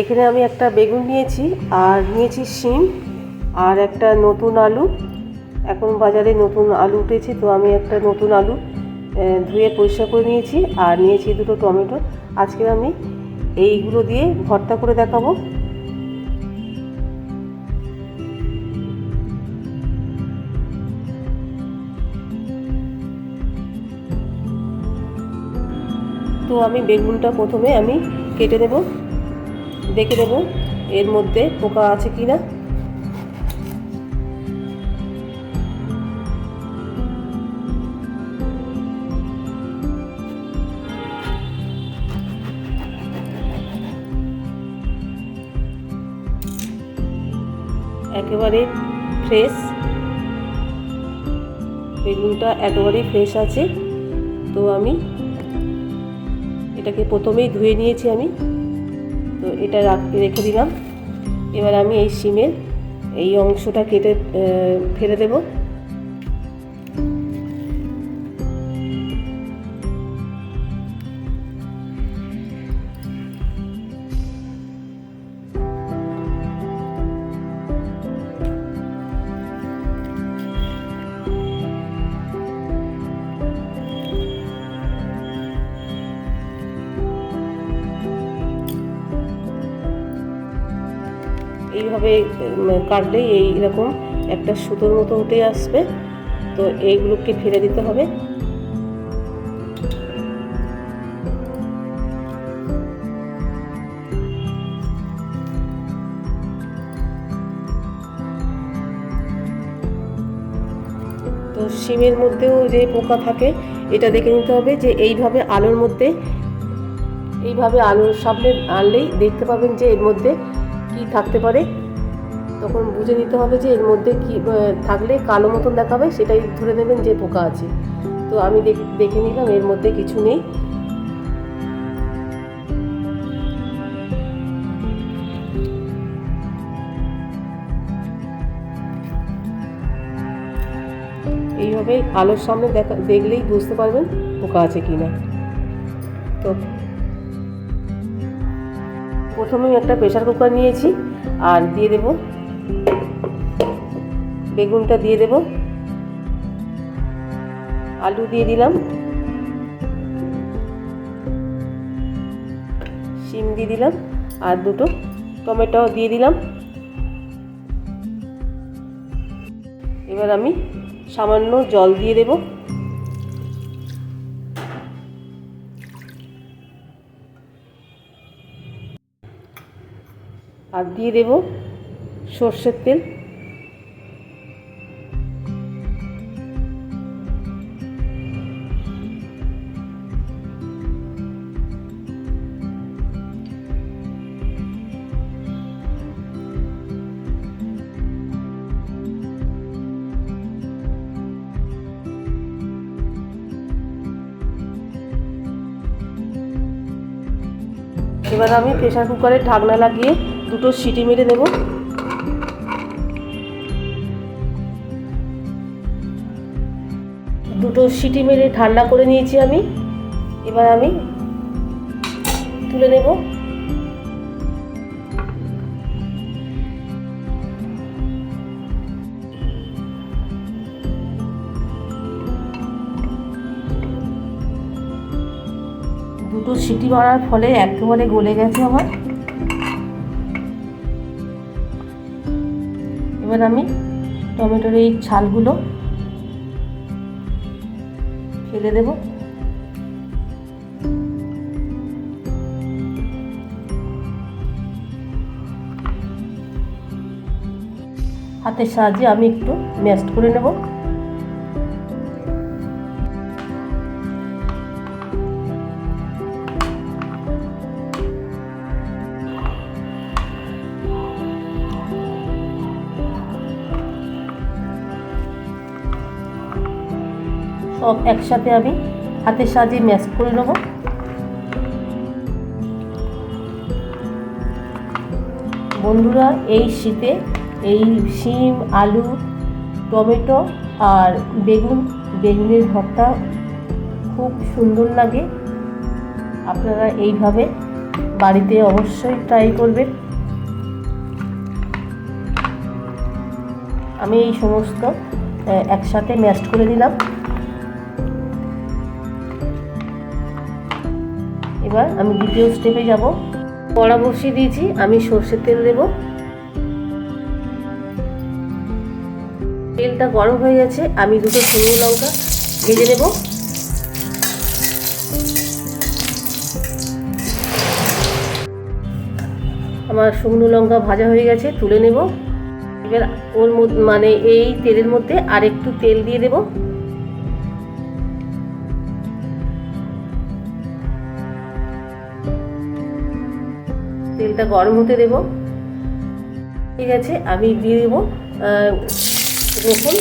এখানে আমি একটা বেগুন নিয়েছি আর নিয়েছি শিম আর একটা নতুন আলু। এখন বাজারে নতুন আলু উঠেছে, তো আমি একটা নতুন আলু ধুয়ে পরিষ্কার করে নিয়েছি আর নিয়েছি দুটো টমেটো। আজকে আমি এইগুলো দিয়ে ভর্তা করে দেখাবো। তো আমি বেগুনটা প্রথমে আমি কেটে নেব। দেখে নেব এর মধ্যে পোকা আছে কি না। একেবারে ফ্রেশ। বেগুনটা একেবারেই ফ্রেশ আছে। তো আমি এটাকে প্রথমেই ধুয়ে নিয়েছি আমি। তো এটা রাখ- দিলাম। এবার আমি এই সিমের এই অংশটা কেটে ফেলে দেব। এইভাবে উম, কাটলে এই এরকম একটা সুতোর মতো উঠে আসবে। তো এইগুলোকে ফেলে দিতে হবে। তো শিমের মধ্যেও যে পোকা থাকে এটা দেখে নিতে হবে যে এইভাবে আলোর মধ্যে এইভাবে আলোর সামনে আনলেই দেখতে পাবেন যে এর মধ্যে কি থাকতে পারে, তখন বুঝে নিতে হবে যে এর মধ্যে কি থাকলে কালো মতন দেখাবে, সেটাই ধরে নেবেন যে পোকা আছে। তো আমি দেখ- নিলাম এর মধ্যে কিছু নেই। এইভাবে আলোর সামনে দেখা, দেখলেই বুঝতে পারবেন পোকা আছে কি না তো প্রথমে আমি একটা প্রেশার কুকার নিয়েছি আর দিয়ে দেব। বেগুনটা দিয়ে দেব। আলু দিয়ে দিলাম। শিম দিয়ে দিলাম আর দুটো টমেটো দিয়ে দিলাম। এবার আমি সামান্য জল দিয়ে দেবো। আর দিয়ে দেব সর্ষের তেল। এবার আমি প্রেশার কুকারে ঢাকনা লাগিয়ে দুটো সিটি মেরে দেব। দুটো সিটি মেরে ঠান্ডা করে নিয়েছি আমি। এবার আমি তুলে নেব। দুটো সিটি মারার ফলে একেবারে গলে গেছে আমার। এবার আমি টমেটোর এই ছালগুলো ফেলে দেব। হাতের সাহায্যে আমি একটু ম্যাস্ট করে নেব। সব একসাথে আমি হাতের সাহায্যে ম্যাশ করে নেব। বন্ধুরা, এই শীতে এই শিম, আলু, টমেটো আর বেগুন, বেগুনের ভর্তা খুব সুন্দর লাগে। আপনারা এইভাবে বাড়িতে অবশ্যই ট্রাই করবেন। আমি এই সমস্ত একসাথে ম্যাশড করে দিলাম এবার আমি দ্বিতীয় স্টেপে যাব। কড়া বসিয়ে দিয়েছি, আমি সর্ষের তেল দেব। তেলটা গরম হয়ে গেছে, আমি দুটো শুকনো লঙ্কা ভেজে নেব। আমার শুকনো লঙ্কা ভাজা হয়ে গেছে, তুলে নেব। এবার ওর মানে এই তেলের মধ্যে আর একটু তেল দিয়ে দেব। তেলটা গরম হতে দেব। ঠিক আছে আমি দিয়ে দেবো রসুন।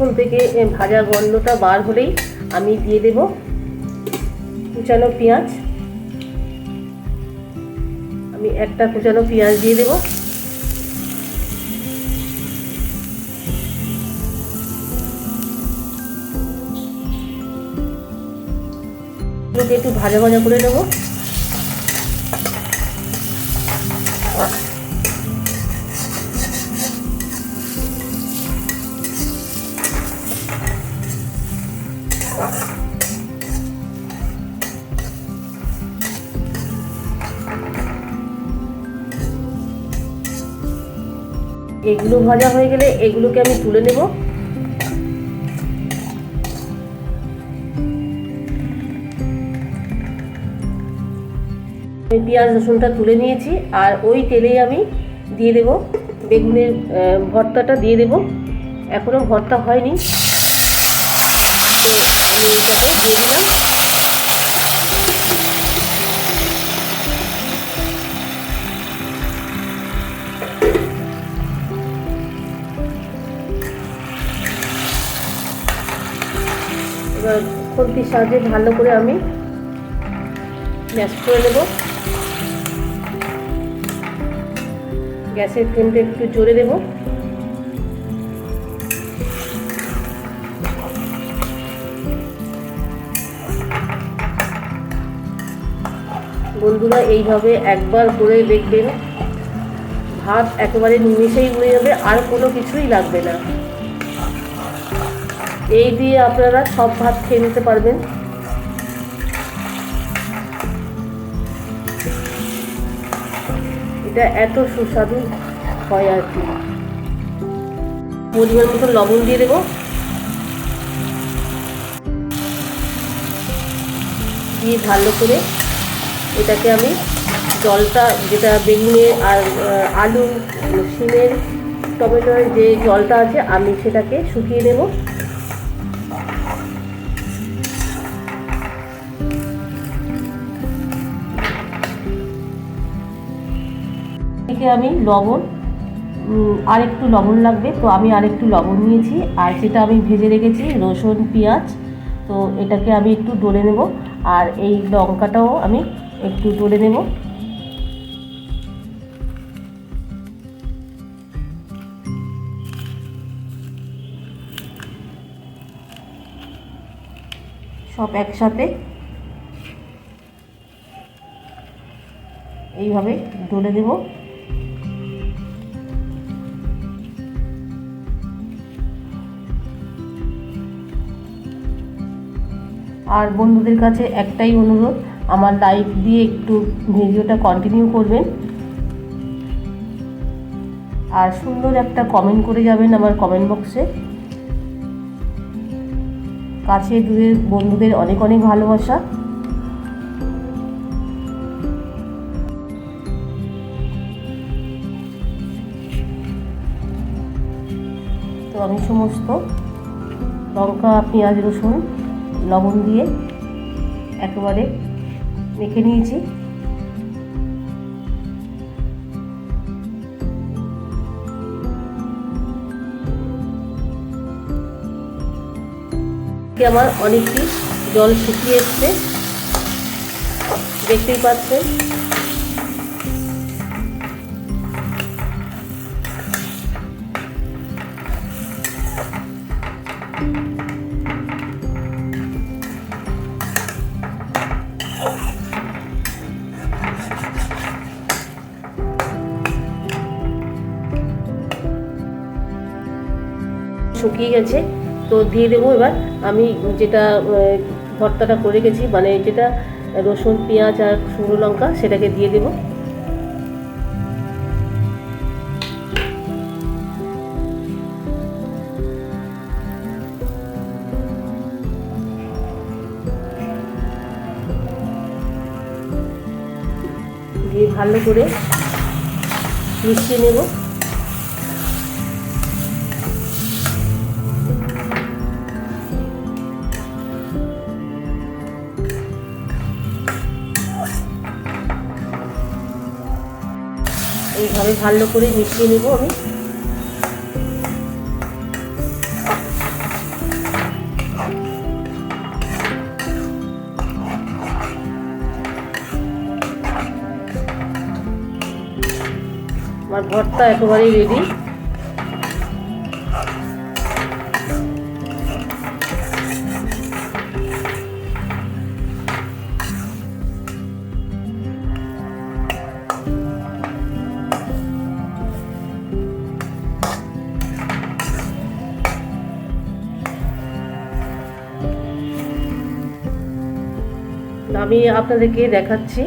রসুন থেকে ভাজা গন্ধটা বার হলেই আমি দিয়ে দেব কুচানো পেঁয়াজ। আমি একটা কুচানো পেঁয়াজ দিয়ে দেব। একটু ভাজা ভাজা করে নেব। এগুলো ভাজা হয়ে গেলে এগুলোকে আমি তুলে নেব। আমি পেঁয়াজ, রসুনটা তুলে নিয়েছি আর ওই তেলেই আমি দিয়ে দেব। বেগুনের ভর্তাটা দিয়ে দেব। এখনও ভর্তা হয়নি। তো আমি এটাকে দিয়ে দিলাম। খুন্তির সাহায্যে ভালো করে আমি ম্যাশ করে নেব। গ্যাসের ফ্লেমটা একটু জোরে দেব। বন্ধুরা, এইভাবে একবার করে দেখবেন, ভাত একেবারে নিমেষেই উড়ে যাবে, আর কোনো কিছুই লাগবে না। এই দিয়ে আপনারা সব ভাত খেয়ে নিতে পারবেন। এটা এত সুস্বাদু হয় আর কি। পরিমাণ মতো লবণ দিয়ে দেবো। দিয়ে ভালো করে এটাকে আমি জলটা যেটা বেগুনের আর, আলু শিমের, টমেটোর যে জলটা আছে, আমি সেটাকে শুকিয়ে নেব। এদিকে আমি লবণ আর একটু লবণ লাগবে, তো আমি আর একটু লবণ নিয়েছি, আর যেটা আমি ভেজে রেখেছি, রসুন, পেঁয়াজ, তো এটাকে আমি একটু ডলে নেব, আর এই লঙ্কাটাও আমি একটু ডলে নেব। সব একসাথে এইভাবে ডলে দেব আর বন্ধুদের কাছে একটাই অনুরোধ, আমার লাইক দিয়ে একটু ভিডিওটা কন্টিনিউ করবেন। আর সুন্দর একটা কমেন্ট করে যাবেন আমার কমেন্ট বক্সে কাছে দূরের বন্ধুদের অনেক অনেক ভালোবাসা। তো আমি সমস্ত লঙ্কা, পেঁয়াজ, রসুন লবণ দিয়ে একেবারে মেখে নিয়েছি। আমার অনেকটি জল শুকিয়ে এসছে। দেখতেই পাচ্ছেন। শুকিয়ে গেছে। তো দিয়ে দেবো এবার। আমি যেটা ভর্তাটা করে গেছি মানে যেটা রসুন, পেঁয়াজ আর শুকনো লঙ্কা, সেটাকে দিয়ে দেবো। দিয়ে ভালো করে মিশিয়ে নেব। এইভাবে ভালো করে মিশিয়ে নেব আমি। আমার ভর্তা একেবারেই রেডি আমি আপনাদেরকে দেখাচ্ছি।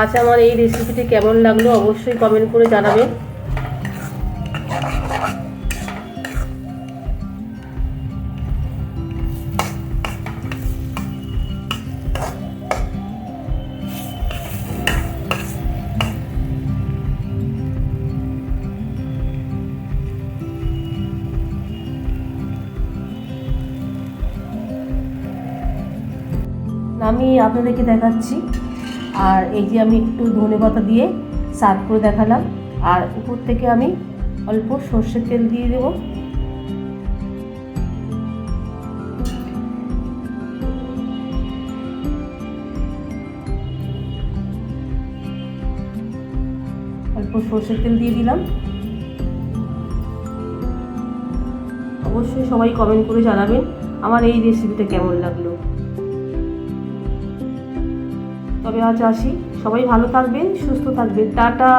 আজ আমার এই রেসিপিটি কেমন লাগল অবশ্যই কমেন্ট করে জানাবেন। আমি আপনাদেরকে দেখাচ্ছি। আর এই যে আমি একটু ধনে পাতা দিয়ে সার্ভ করে দেখালাম। আর উপর থেকে আমি অল্প সর্ষের তেল দিয়ে দেব। অল্প সর্ষের তেল দিয়ে দিলাম। অবশ্যই সবাই কমেন্ট করে জানাবেন আমার এই রেসিপিটা কেমন লাগল। তবে আজ আসি। সবাই ভালো থাকবেন সুস্থ থাকবেন। টাটা।